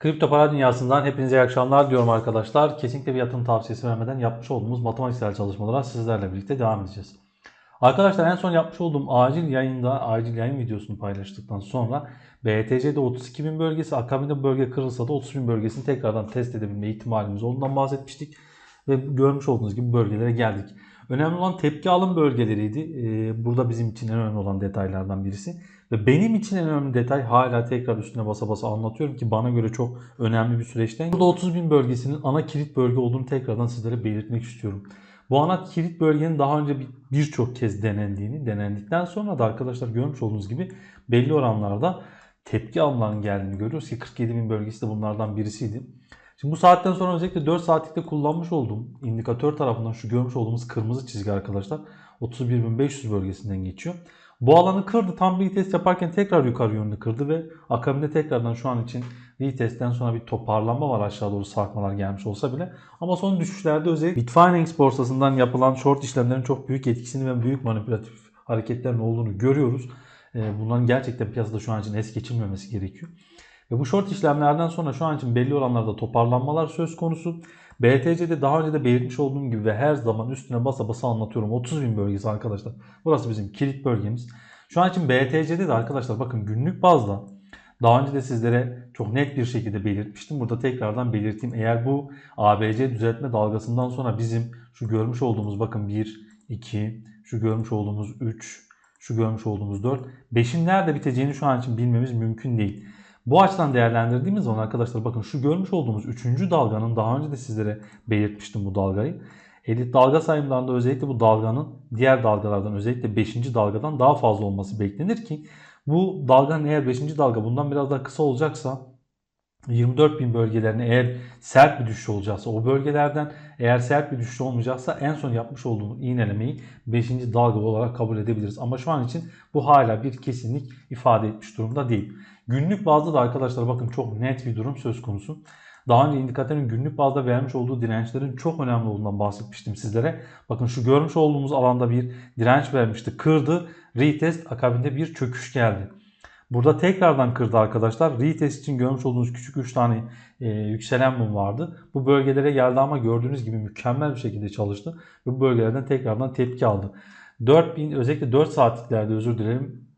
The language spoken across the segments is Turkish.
Kripto para dünyasından hepinize iyi akşamlar diyorum arkadaşlar. Kesinlikle bir yatırım tavsiyesi vermeden yapmış olduğumuz matematiksel çalışmalara sizlerle birlikte devam edeceğiz. Arkadaşlar en son yapmış olduğum acil yayında, acil yayın videosunu paylaştıktan sonra BTC'de 32.000 bölgesi, akabinde bölge kırılsa da 30.000 bölgesini tekrardan test edebilme ihtimalimiz olduğundan bahsetmiştik. Ve görmüş olduğunuz gibi bölgelere geldik. Önemli olan tepki alım bölgeleriydi. Ee, Burada bizim için en önemli olan detaylardan birisi. Ve benim için en önemli detay hala tekrar üstüne basa basa anlatıyorum ki bana göre çok önemli bir süreçten. Burada 30 bin bölgesinin ana kilit bölge olduğunu tekrardan sizlere belirtmek istiyorum. Bu ana kilit bölgenin daha önce bir- birçok kez denendiğini, denendikten sonra da arkadaşlar görmüş olduğunuz gibi belli oranlarda tepki alımlarının geldiğini görüyoruz ki 47 bin bölgesi de bunlardan birisiydi. Şimdi bu saatten sonra özellikle 4 saatlikte kullanmış olduğum indikatör tarafından şu görmüş olduğumuz kırmızı çizgi arkadaşlar 31.500 bölgesinden geçiyor. Bu alanı kırdı. Tam bir test yaparken tekrar yukarı yönlü kırdı ve akabinde tekrardan şu an için retestten sonra bir toparlanma var aşağı doğru sarkmalar gelmiş olsa bile. Ama son düşüşlerde özellikle Bitfinex borsasından yapılan short işlemlerin çok büyük etkisini ve büyük manipülatif hareketlerin olduğunu görüyoruz. Ee, Bunların gerçekten piyasada şu an için es geçilmemesi gerekiyor. Ve bu short işlemlerden sonra şu an için belli oranlarda toparlanmalar söz konusu. BTC'de daha önce de belirtmiş olduğum gibi ve her zaman üstüne basa basa anlatıyorum. 30 bin bölgesi arkadaşlar. Burası bizim kilit bölgemiz. Şu an için BTC'de de arkadaşlar bakın günlük bazda daha önce de sizlere çok net bir şekilde belirtmiştim. Burada tekrardan belirteyim. Eğer bu ABC düzeltme dalgasından sonra bizim şu görmüş olduğumuz bakın 1, 2, şu görmüş olduğumuz 3, şu görmüş olduğumuz 4, 5'in nerede biteceğini şu an için bilmemiz mümkün değil. Bu açıdan değerlendirdiğimiz zaman arkadaşlar bakın şu görmüş olduğumuz 3. dalganın daha önce de sizlere belirtmiştim bu dalgayı. Elit dalga sayımlarında özellikle bu dalganın diğer dalgalardan özellikle 5. dalgadan daha fazla olması beklenir ki bu dalganın eğer 5. dalga bundan biraz daha kısa olacaksa 24 bin bölgelerine eğer sert bir düşüş olacaksa o bölgelerden eğer sert bir düşüş olmayacaksa en son yapmış olduğumuz iğnelemeyi 5. dalga olarak kabul edebiliriz. Ama şu an için bu hala bir kesinlik ifade etmiş durumda değil. Günlük bazda da arkadaşlar bakın çok net bir durum söz konusu. Daha önce indikatörün günlük bazda vermiş olduğu dirençlerin çok önemli olduğundan bahsetmiştim sizlere. Bakın şu görmüş olduğumuz alanda bir direnç vermişti. Kırdı. Retest akabinde bir çöküş geldi. Burada tekrardan kırdı arkadaşlar. Retest için görmüş olduğunuz küçük 3 tane e, yükselen mum vardı. Bu bölgelere geldi ama gördüğünüz gibi mükemmel bir şekilde çalıştı. Ve bu bölgelerden tekrardan tepki aldı. 4000 özellikle 4 saatliklerde özür dilerim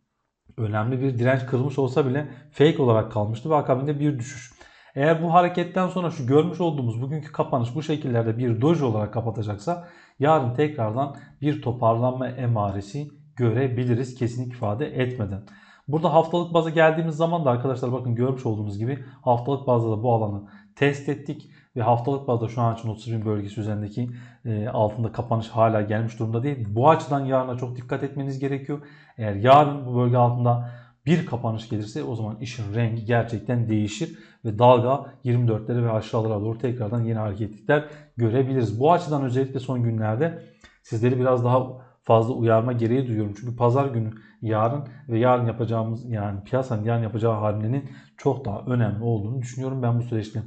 önemli bir direnç kırılmış olsa bile fake olarak kalmıştı ve akabinde bir düşüş. Eğer bu hareketten sonra şu görmüş olduğumuz bugünkü kapanış bu şekillerde bir doji olarak kapatacaksa yarın tekrardan bir toparlanma emaresi görebiliriz kesinlik ifade etmeden. Burada haftalık baza geldiğimiz zaman da arkadaşlar bakın görmüş olduğunuz gibi haftalık bazda da bu alanı test ettik ve haftalık bazda şu an için 30 bin bölgesi üzerindeki e, altında kapanış hala gelmiş durumda değil. Bu açıdan yarına çok dikkat etmeniz gerekiyor. Eğer yarın bu bölge altında bir kapanış gelirse o zaman işin rengi gerçekten değişir ve dalga 24'lere ve aşağılara doğru tekrardan yeni hareketlikler görebiliriz. Bu açıdan özellikle son günlerde sizleri biraz daha fazla uyarma gereği duyuyorum. Çünkü pazar günü yarın ve yarın yapacağımız yani piyasanın yarın yapacağı hamlenin çok daha önemli olduğunu düşünüyorum ben bu süreçte.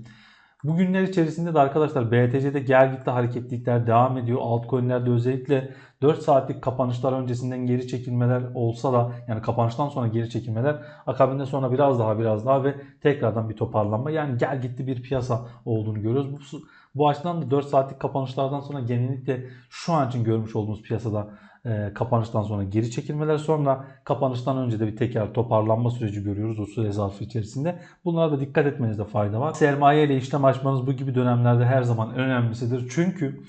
Bu günler içerisinde de arkadaşlar BTC'de gel gitti hareketlilikler devam ediyor. Altcoin'lerde özellikle 4 saatlik kapanışlar öncesinden geri çekilmeler olsa da yani kapanıştan sonra geri çekilmeler akabinde sonra biraz daha biraz daha ve tekrardan bir toparlanma yani gel gitti bir piyasa olduğunu görüyoruz. Bu, bu açıdan da 4 saatlik kapanışlardan sonra genellikle şu an için görmüş olduğumuz piyasada e, kapanıştan sonra geri çekilmeler sonra kapanıştan önce de bir tekrar toparlanma süreci görüyoruz o süre zarfı içerisinde. Bunlara da dikkat etmenizde fayda var. Sermaye ile işlem açmanız bu gibi dönemlerde her zaman önemlisidir. Çünkü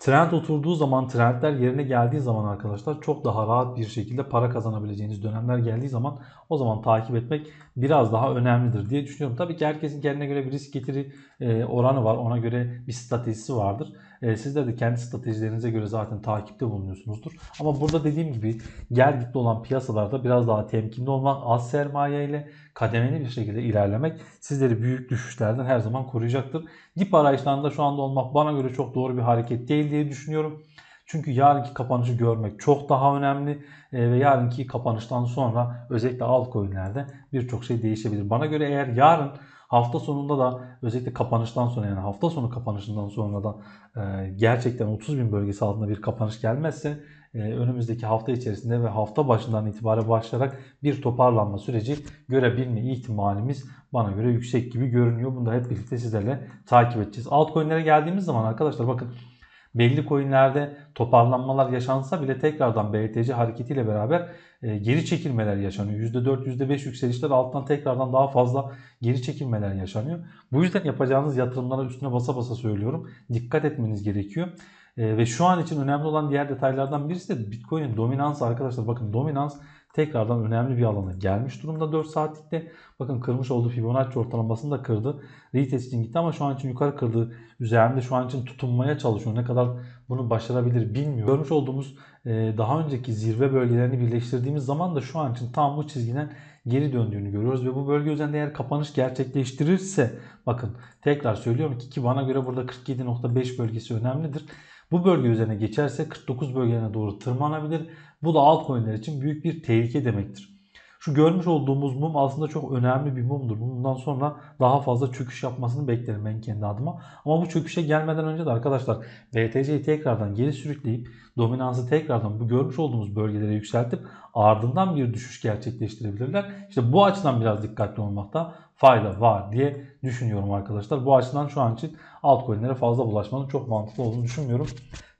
Trend oturduğu zaman, trendler yerine geldiği zaman arkadaşlar çok daha rahat bir şekilde para kazanabileceğiniz dönemler geldiği zaman o zaman takip etmek biraz daha önemlidir diye düşünüyorum. Tabii ki herkesin kendine göre bir risk getiri oranı var. Ona göre bir stratejisi vardır. E, sizler de kendi stratejilerinize göre zaten takipte bulunuyorsunuzdur. Ama burada dediğim gibi gel gitli olan piyasalarda biraz daha temkinli olmak, az sermaye ile kademeli bir şekilde ilerlemek sizleri büyük düşüşlerden her zaman koruyacaktır. Dip arayışlarında şu anda olmak bana göre çok doğru bir hareket değil diye düşünüyorum. Çünkü yarınki kapanışı görmek çok daha önemli E, ve yarınki kapanıştan sonra özellikle altcoin'lerde birçok şey değişebilir. Bana göre eğer yarın hafta sonunda da özellikle kapanıştan sonra yani hafta sonu kapanışından sonra da e, gerçekten 30 bin bölgesi altında bir kapanış gelmezse e, önümüzdeki hafta içerisinde ve hafta başından itibaren başlayarak bir toparlanma süreci görebilme ihtimalimiz bana göre yüksek gibi görünüyor. Bunu da hep birlikte sizlerle takip edeceğiz. Altcoin'lere geldiğimiz zaman arkadaşlar bakın belli coinlerde toparlanmalar yaşansa bile tekrardan BTC hareketiyle beraber e, geri çekilmeler yaşanıyor. %4, %5 yükselişler alttan tekrardan daha fazla geri çekilmeler yaşanıyor. Bu yüzden yapacağınız yatırımlara üstüne basa basa söylüyorum. Dikkat etmeniz gerekiyor. E, ve şu an için önemli olan diğer detaylardan birisi de Bitcoin'in dominansı arkadaşlar. Bakın dominans tekrardan önemli bir alana gelmiş durumda 4 saatlikte. Bakın kırmış olduğu Fibonacci ortalamasını da kırdı. Retest için gitti ama şu an için yukarı kırdı. Üzerinde şu an için tutunmaya çalışıyor. Ne kadar bunu başarabilir bilmiyorum. Görmüş olduğumuz e, daha önceki zirve bölgelerini birleştirdiğimiz zaman da şu an için tam bu çizgiden geri döndüğünü görüyoruz ve bu bölge üzerinde eğer kapanış gerçekleştirirse bakın tekrar söylüyorum ki, ki bana göre burada 47.5 bölgesi önemlidir. Bu bölge üzerine geçerse 49 bölgelerine doğru tırmanabilir. Bu da altcoin'ler için büyük bir tehlike demektir. Şu görmüş olduğumuz mum aslında çok önemli bir mumdur. Bundan sonra daha fazla çöküş yapmasını beklerim ben kendi adıma. Ama bu çöküşe gelmeden önce de arkadaşlar BTC'yi tekrardan geri sürükleyip dominansı tekrardan bu görmüş olduğumuz bölgelere yükseltip ardından bir düşüş gerçekleştirebilirler. İşte bu açıdan biraz dikkatli olmakta fayda var diye düşünüyorum arkadaşlar. Bu açıdan şu an için altcoin'lere fazla bulaşmanın çok mantıklı olduğunu düşünmüyorum.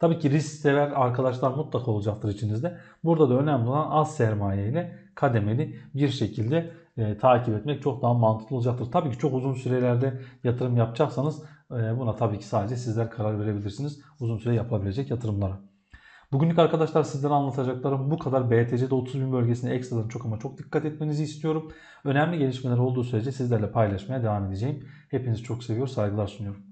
Tabii ki risk sever arkadaşlar mutlaka olacaktır içinizde. Burada da önemli olan az sermaye ile kademeli bir şekilde e, takip etmek çok daha mantıklı olacaktır. Tabii ki çok uzun sürelerde yatırım yapacaksanız e, buna tabii ki sadece sizler karar verebilirsiniz. Uzun süre yapılabilecek yatırımlara. Bugünlük arkadaşlar sizlere anlatacaklarım bu kadar. BTC'de 30 bin bölgesine ekstradan çok ama çok dikkat etmenizi istiyorum. Önemli gelişmeler olduğu sürece sizlerle paylaşmaya devam edeceğim. Hepinizi çok seviyor, saygılar sunuyorum.